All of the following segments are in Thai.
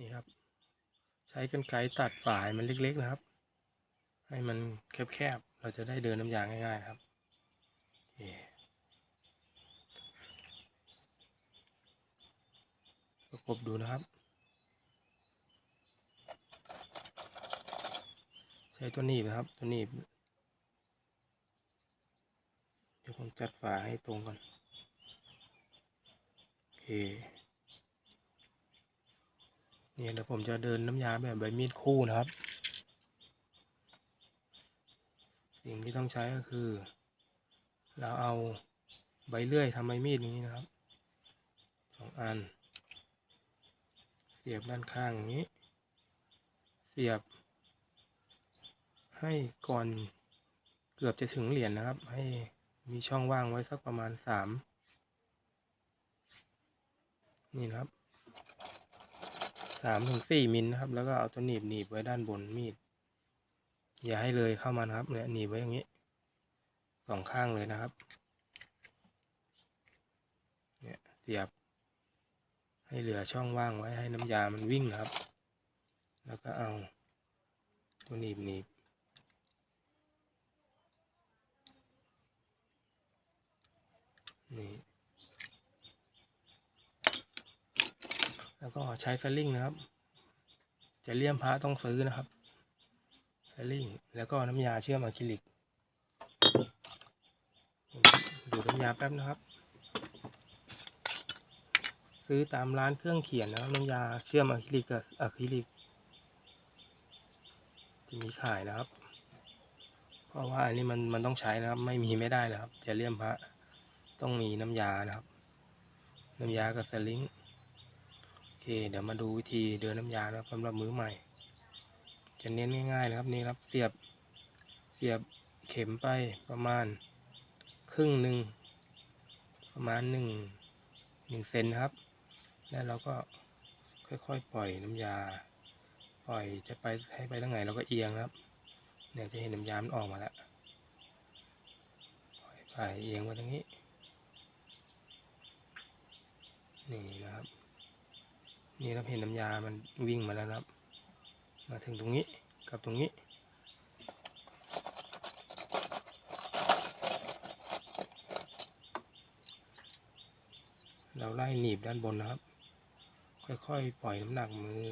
นี่ครับ ใช้กรรไกรตัดฝายมันเล็กๆนะครับ ให้มันแคบๆ เราจะได้เดินน้ำยางง่ายๆครับโอเคประกบดูนะครับ ใช้ตัวหนีบนะครับ ตัวหนีบเดี๋ยวผมจัดฝาให้ตรงก่อนโอเค เนี่ยเดี๋ยวผมจะเดินน้ำยาแบบใบมีดคู่นะครับ สิ่งที่ต้องใช้ก็คือ เราเอาใบเลื่อยทำใบมีดนี้นะครับสองอัน เสียบด้านข้างอย่างนี้ เสียบ ให้ก่อนเกือบจะถึงเหรียญนะครับ ให้มีช่องว่างไว้สักประมาณสามนี่นะครับ สามถึงสี่มิลนะครับ แล้วก็เอาตัวหนีบหนีบไว้ด้านบนมีด อย่าให้เลยเข้ามานะครับ เนี่ยหนีบไว้อย่างนี้สองข้างเลยนะครับ เนี่ยเสียบ ให้เหลือช่องว่างไว้ให้น้ำยามันวิ่งครับ แล้วก็เอาตัวหนีบหนีบนี่ แล้วก็ใช้สลิงนะครับ จะเลี่ยมพระต้องซื้อนะครับสลิงแล้วก็น้ำยาเชื่อมอะคริลิกดูน้ำยาแป๊บนะครับ ซื้อตามร้านเครื่องเขียนนะครับน้ำยาเชื่อมอะคริลิกกับอะคริลิกที่มีขายนะครับ เพราะว่าอันนี้มันมันต้องใช้นะครับ ไม่มีไม่ได้นะครับจะเลี่ยมพระต้องมีน้ำยานะครับ น้ำยากับสลิง เดี๋ยวมาดูวิธีเดินน้ำยานะครับสำหรับมือใหม่ จะเน้นง่ายๆนะครับนี่ครับเสียบเสียบเข็มไปประมาณครึ่งหนึ่งประมาณหนึ่งหนึ่งเซนครับ แล้วเราก็ค่อยๆ ปล่อยน้ำยา ปล่อยจะไปให้ไปทางไหนเราก็เอียงครับเนี่ยจะเห็นน้ำยามันออกมาแล้วปล่อยไปเอียงมาทางนี้นะครับ นี่เราเห็นน้ำยามันวิ่งมาแล้วนะครับ มาถึงตรงนี้กับตรงนี้ เราไล่หนีบด้านบนนะครับ ค่อยๆ ปล่อยน้ำหนักมือ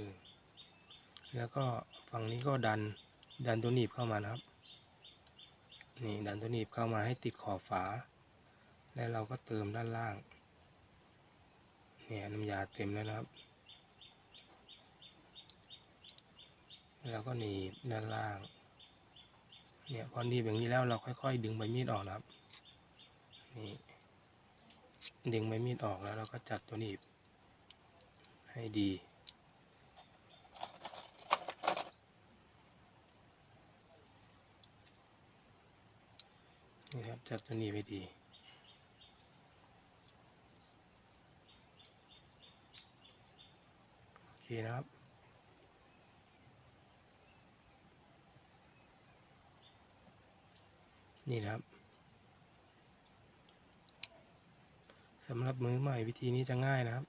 แล้วก็ฝั่งนี้ก็ดันดันตัวหนีบเข้ามานะครับ นี่ดันตัวหนีบเข้ามาให้ติดขอบฝา แล้วเราก็เติมด้านล่าง เนี่ยน้ำยาเต็มแล้วนะครับ แล้วก็หนีบด้านล่าง เนี่ยพอหนีบอย่างนี้แล้วเราค่อยๆ ดึงใบมีดออกนะครับ นี่ดึงใบมีดออกแล้วเราก็จัดตัวหนีบ ให้ดีนี่ครับจัดตัวหนีบให้ดีโอเคนะครับ นี่นะครับสำหรับมือใหม่วิธีนี้จะง่ายนะครับ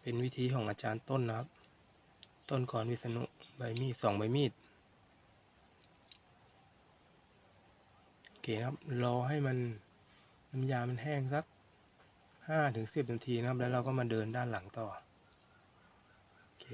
เป็นวิธีของอาจารย์ต้นนะครับ ต้นก่อนวิษณุใบมีดสองใบมีดโอเคครับรอให้มันน้ำยามันแห้งสักห้าถึงสิบนาทีนะครับ แล้วเราก็มาเดินด้านหลังต่อ โอเค